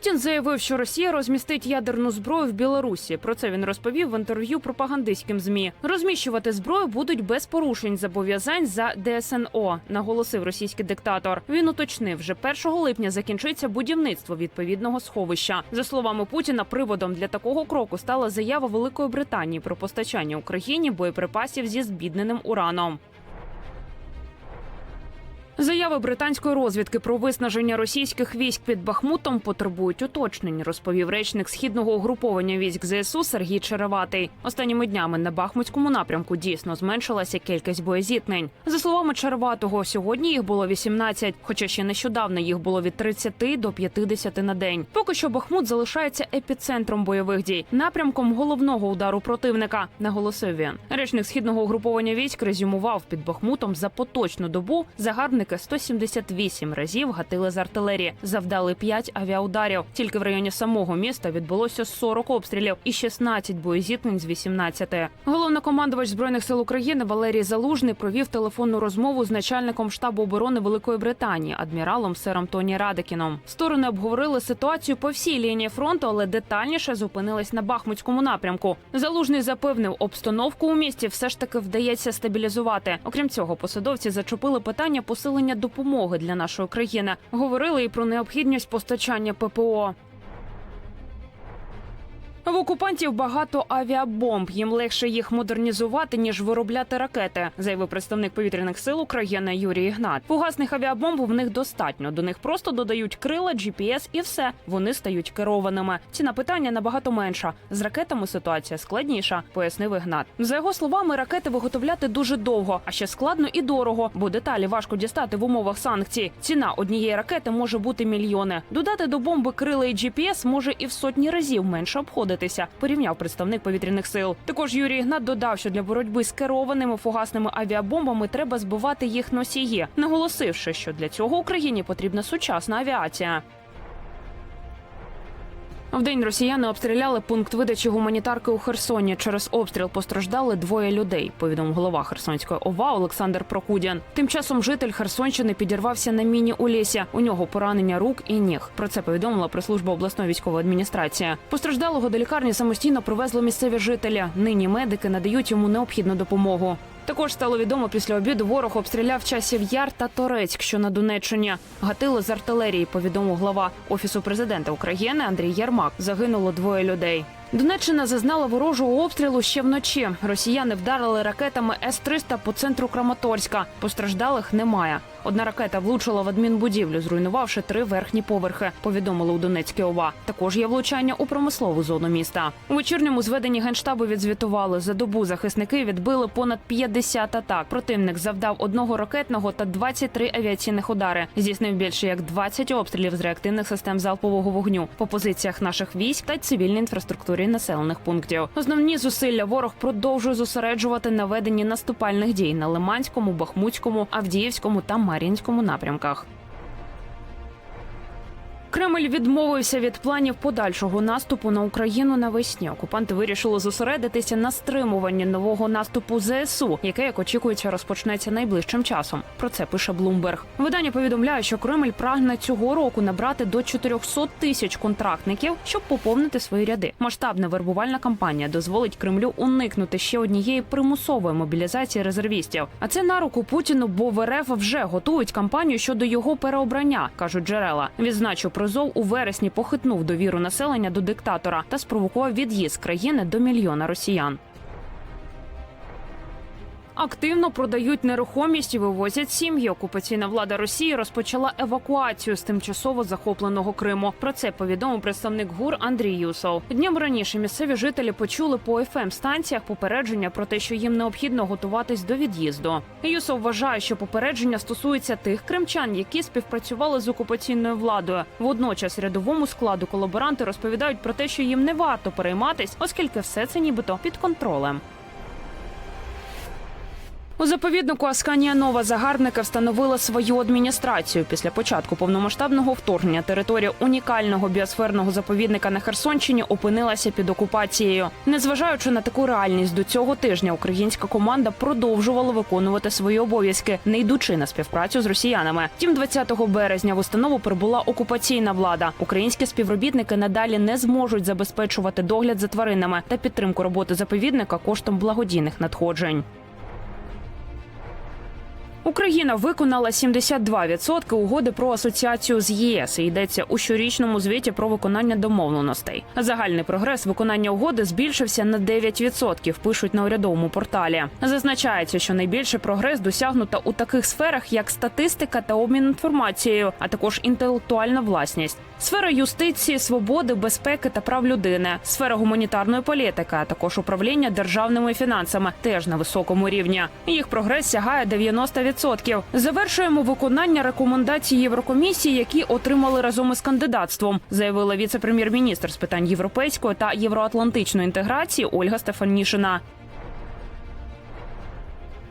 Путін заявив, що Росія розмістить ядерну зброю в Білорусі. Про це він розповів в інтерв'ю пропагандистським змі. Розміщувати зброю будуть без порушень зобов'язань за ДСНО, наголосив російський диктатор. Він уточнив, вже 1 липня закінчиться будівництво відповідного сховища. За словами Путіна, приводом для такого кроку стала заява Великої Британії про постачання Україні боєприпасів зі збідненим ураном. Заяви британської розвідки про виснаження російських військ під Бахмутом потребують уточнень, розповів речник східного угруповання військ ЗСУ Сергій Череватий. Останніми днями на Бахмутському напрямку дійсно зменшилася кількість боєзіткнень. За словами Череватого, сьогодні їх було 18, хоча ще нещодавно їх було від 30 до 50 на день. Поки що Бахмут залишається епіцентром бойових дій, напрямком головного удару противника, наголосив він. Речник східного угруповання військ резюмував під Бахмутом за поточну добу загарбники 178 разів гатили з артилерії, завдали 5 авіаударів. Тільки в районі самого міста відбулося 40 обстрілів і 16 боєзіткнень з 18. Головнокомандувач збройних сил України Валерій Залужний провів телефонну розмову з начальником штабу оборони Великої Британії, адміралом сером Тоні Радекіном. Сторони обговорили ситуацію по всій лінії фронту, але детальніше зупинились на Бахмутському напрямку. Залужний запевнив, обстановку у місті все ж таки вдається стабілізувати. Окрім цього, посадовці зачепили питання посилення допомоги для нашої країни. Говорили і про необхідність постачання ППО. В окупантів багато авіабомб. Їм легше їх модернізувати ніж виробляти ракети, заявив представник повітряних сил України Юрій Ігнат. Фугасних авіабомб в них достатньо. До них просто додають крила, GPS і все. Вони стають керованими. Ціна питання набагато менша. З ракетами ситуація складніша, пояснив Ігнат. За його словами, ракети виготовляти дуже довго, а ще складно і дорого, бо деталі важко дістати в умовах санкцій. Ціна однієї ракети може бути мільйони. Додати до бомби крила і GPS може і в сотні разів менше обходитися. Порівняв представник повітряних сил. Також Юрій Ігнат додав, що для боротьби з керованими фугасними авіабомбами треба збивати їх носії, наголосивши, що для цього Україні потрібна сучасна авіація. Вдень росіяни обстріляли пункт видачі гуманітарки у Херсоні. Через обстріл постраждали двоє людей. Повідомив голова Херсонської ОВА Олександр Прокудян. Тим часом житель Херсонщини підірвався на міні у лісі. У нього поранення рук і ніг. Про це повідомила прес-служба обласної військової адміністрації. Постраждалого до лікарні самостійно привезли місцеві жителі. Нині медики надають йому необхідну допомогу. Також стало відомо після обіду ворог обстріляв часів Яр та Торецьк, що на Донеччині. Гатили з артилерії, повідомив глава офісу президента України Андрій Ярмак. Загинуло двоє людей. Донеччина зазнала ворожого обстрілу ще вночі. Росіяни вдарили ракетами С-300 по центру Краматорська. Постраждалих немає. Одна ракета влучила в адмінбудівлю, зруйнувавши три верхні поверхи. Повідомили у Донецькій ОВА. Також є влучання у промислову зону міста. У вечірньому зведенні генштабу відзвітували за добу. Захисники відбили понад 50 атак. Противник завдав одного ракетного та 23 авіаційних удари. Здійснив більше як 20 обстрілів з реактивних систем залпового вогню по позиціях наших військ та цивільній інфраструктурі населених пунктів. Основні зусилля ворог продовжує зосереджувати на веденні наступальних дій на Лиманському, Бахмутському, Авдіївському та Мар'їнському напрямках. Кремль відмовився від планів подальшого наступу на Україну навесні. Окупанти вирішили зосередитися на стримуванні нового наступу ЗСУ, яке, як очікується, розпочнеться найближчим часом. Про це пише Блумберг. Видання повідомляє, що Кремль прагне цього року набрати до 400 тисяч контрактників, щоб поповнити свої ряди. Масштабна вербувальна кампанія дозволить Кремлю уникнути ще однієї примусової мобілізації резервістів. А це на руку Путіну, бо в РФ вже готують кампанію щодо його переобрання, кажуть джерела. Відзначу Прозов у вересні похитнув довіру населення до диктатора та спровокував від'їзд країни до мільйона росіян. Активно продають нерухомість і вивозять сім'ї. Окупаційна влада Росії розпочала евакуацію з тимчасово захопленого Криму. Про це повідомив представник ГУР Андрій Юсов. Днем раніше місцеві жителі почули по fm станціях попередження про те, що їм необхідно готуватись до від'їзду. Юсов вважає, що попередження стосується тих кримчан, які співпрацювали з окупаційною владою. Водночас рядовому складу колаборанти розповідають про те, що їм не варто перейматись, оскільки все це нібито під контролем. У заповіднику Асканія Нова загарбники встановили свою адміністрацію. Після початку повномасштабного вторгнення територія унікального біосферного заповідника на Херсонщині опинилася під окупацією. Незважаючи на таку реальність, до цього тижня українська команда продовжувала виконувати свої обов'язки, не йдучи на співпрацю з росіянами. Втім, 20 березня в установу прибула окупаційна влада. Українські співробітники надалі не зможуть забезпечувати догляд за тваринами та підтримку роботи заповідника коштом благодійних надходжень. Україна виконала 72% угоди про асоціацію з ЄС. І йдеться у щорічному звіті про виконання домовленостей. Загальний прогрес виконання угоди збільшився на 9%, Пишуть на урядовому порталі. Зазначається, що найбільший прогрес досягнуто у таких сферах, як статистика та обмін інформацією, а також інтелектуальна власність, сфера юстиції, свободи, безпеки та прав людини, сфера гуманітарної політики, а також управління державними фінансами, теж на високому рівні. Їх прогрес сягає 90%. Завершуємо виконання рекомендацій Єврокомісії, які отримали разом із кандидатством, заявила віце-прем'єр-міністр з питань європейської та євроатлантичної інтеграції Ольга Стефанішина.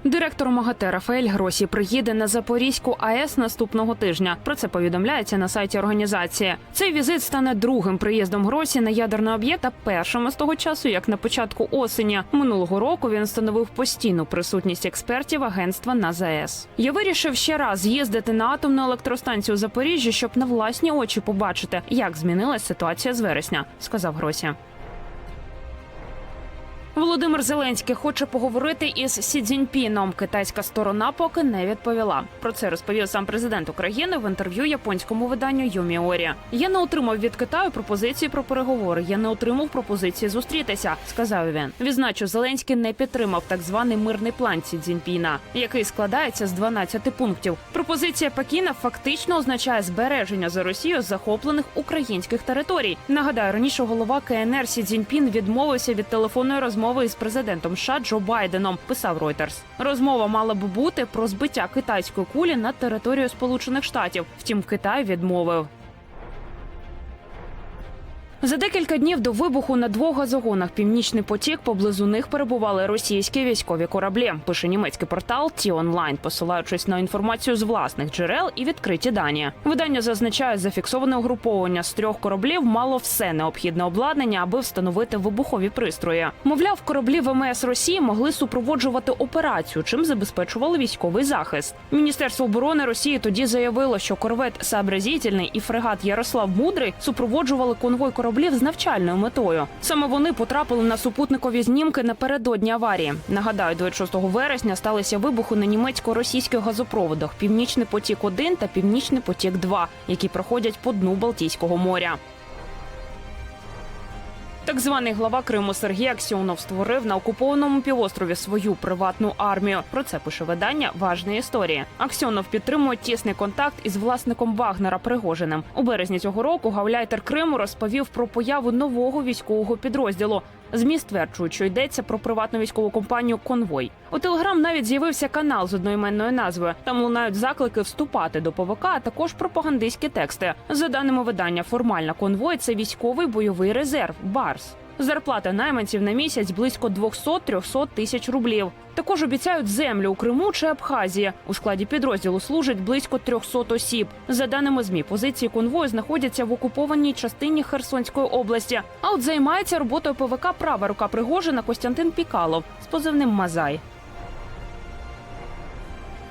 Директор МАГАТЕ Рафаель Гросі приїде на Запорізьку АЕС наступного тижня. Про це повідомляється на сайті організації. Цей візит стане другим приїздом Гросі на ядерний об'єкт та першим з того часу, як на початку осені минулого року він встановив постійну присутність експертів агентства на ЗАЕС. Я вирішив ще раз з'їздити на атомну електростанцію Запоріжжя, щоб на власні очі побачити, як змінилась ситуація з вересня, сказав Гросі. Володимир Зеленський хоче поговорити із Сі Цзіньпіном. Китайська сторона поки не відповіла. Про це розповів сам президент України в інтерв'ю японському виданню Юміорі. Я не отримав від Китаю пропозиції про переговори. Я не отримав пропозиції зустрітися, сказав він. Відзначу, Зеленський не підтримав так званий мирний план Сі Цзіньпіна, який складається з 12 пунктів. Пропозиція Пекіна фактично означає збереження за Росію захоплених українських територій. Нагадаю, раніше голова КНР Сі Цзіньпін відмовився від телефонної розмови із президентом США Джо Байденом. Писав Reuters. Розмова мала б бути про збиття китайської кулі над територією Сполучених Штатів. Втім, Китай відмовив. За декілька днів до вибуху на двох газогонах Північний потік поблизу них перебували російські військові кораблі. Пише німецький портал Ті онлайн, посилаючись на інформацію з власних джерел і відкриті дані. Видання зазначає, зафіксоване угруповання з трьох кораблів мало все необхідне обладнання, аби встановити вибухові пристрої. Мовляв, кораблі ВМС Росії могли супроводжувати операцію, чим забезпечували військовий захист. Міністерство оборони Росії тоді заявило, що корвет «Сабрезітельний» і фрегат Ярослав Мудрий супроводжували конвой кораблів з навчальною метою. Саме вони потрапили на супутникові знімки напередодні аварії. Нагадаю, 26 вересня сталися вибухи на німецько-російських газопроводах Північний потік 1 та Північний потік 2 які проходять по дну Балтійського моря. Так званий глава Криму Сергій Аксьонов створив на окупованому півострові свою приватну армію. Про це пише видання Важні історії. Аксьонов підтримує тісний контакт із власником Вагнера Пригожиним. У березні цього року гавляйтер Криму розповів про появу нового військового підрозділу. ЗМІ стверджують, що йдеться про приватну військову компанію Конвой. У Телеграм навіть з'явився канал з одноіменною назвою. Там лунають заклики вступати до ПВК, а також пропагандистські тексти. За даними видання, формальна конвой це військовий бойовий резерв Барс. Зарплата найманців на місяць близько 200-300 тисяч рублів. Також обіцяють землю у Криму чи Абхазії. У складі підрозділу служить близько 300 осіб. За даними змі, позиції конвою знаходяться в окупованій частині Херсонської області. А от займається роботою ПВК права рука Пригожина Костянтин Пікалов з позивним Мазай.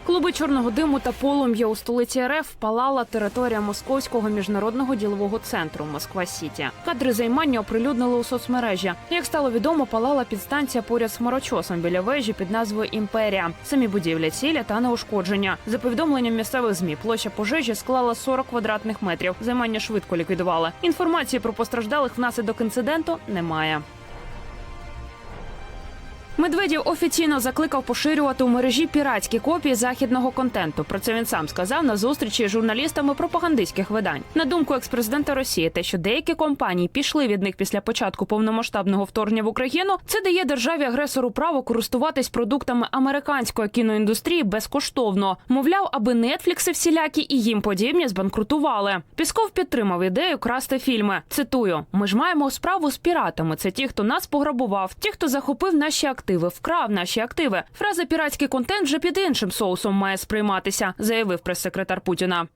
Клуби чорного диму та полум'я у столиці РФ палала територія Московського міжнародного ділового центру Москва Сіті. Кадри займання оприлюднили у соцмережі. Як стало відомо, палала підстанція поряд з хмарочосом біля вежі під назвою Імперія. Самі будівлі цілі та неушкодження. За повідомленням місцевих змі, площа пожежі склала 40 квадратних метрів. Займання швидко ліквідували. Інформації про постраждалих внаслідок інциденту немає. Медведєв офіційно закликав поширювати у мережі піратські копії західного контенту. Про це він сам сказав на зустрічі з журналістами пропагандистських видань. На думку експрезидента Росії, те, що деякі компанії пішли від них після початку повномасштабного вторгнення в Україну, це дає державі агресору право користуватись продуктами американської кіноіндустрії безкоштовно. Мовляв, аби нетфлікси всілякі і їм подібні збанкрутували. Пісков підтримав ідею красти фільми. Цитую: ми ж маємо справу з піратами. Це ті, хто нас пограбував, ті, хто захопив наші активи активи, вкрав наші активи. Фраза піратський контент вже під іншим соусом має сприйматися, заявив прес-секретар Путіна.